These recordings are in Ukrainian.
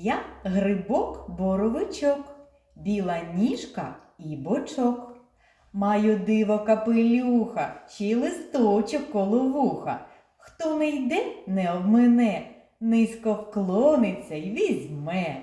Я грибок боровичок, біла ніжка і бочок. Маю диво капелюха, й листочок коло вуха. Хто не йде, не обмине, низько вклониться й візьме.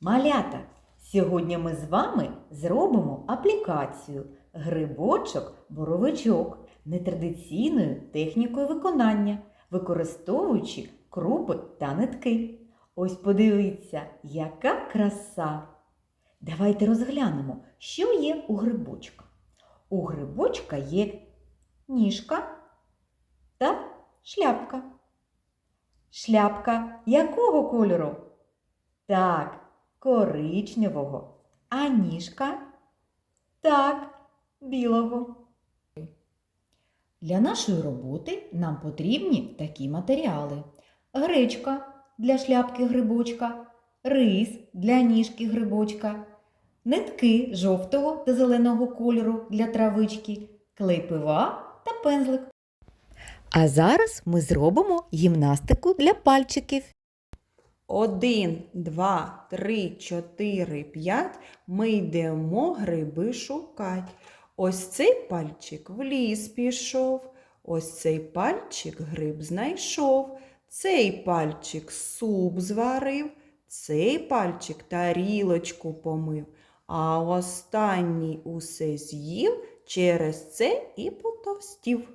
Малята, сьогодні ми з вами зробимо аплікацію грибочок боровичок нетрадиційною технікою виконання, використовуючи крупи та нитки. Ось подивіться, яка краса! Давайте розглянемо, що є у грибочка. У грибочка є ніжка та шляпка. Шляпка якого кольору? Так, коричневого. А ніжка? Так, білого. Для нашої роботи нам потрібні такі матеріали: гречка для шляпки грибочка, рис для ніжки грибочка, нитки жовтого та зеленого кольору для травички, клей пива та пензлик. А зараз ми зробимо гімнастику для пальчиків. Один, два, три, чотири, п'ять. Ми йдемо гриби шукать. Ось цей пальчик в ліс пішов. Ось цей пальчик гриб знайшов. Цей пальчик суп зварив, цей пальчик тарілочку помив. А останній усе з'їв, через це і потовстів.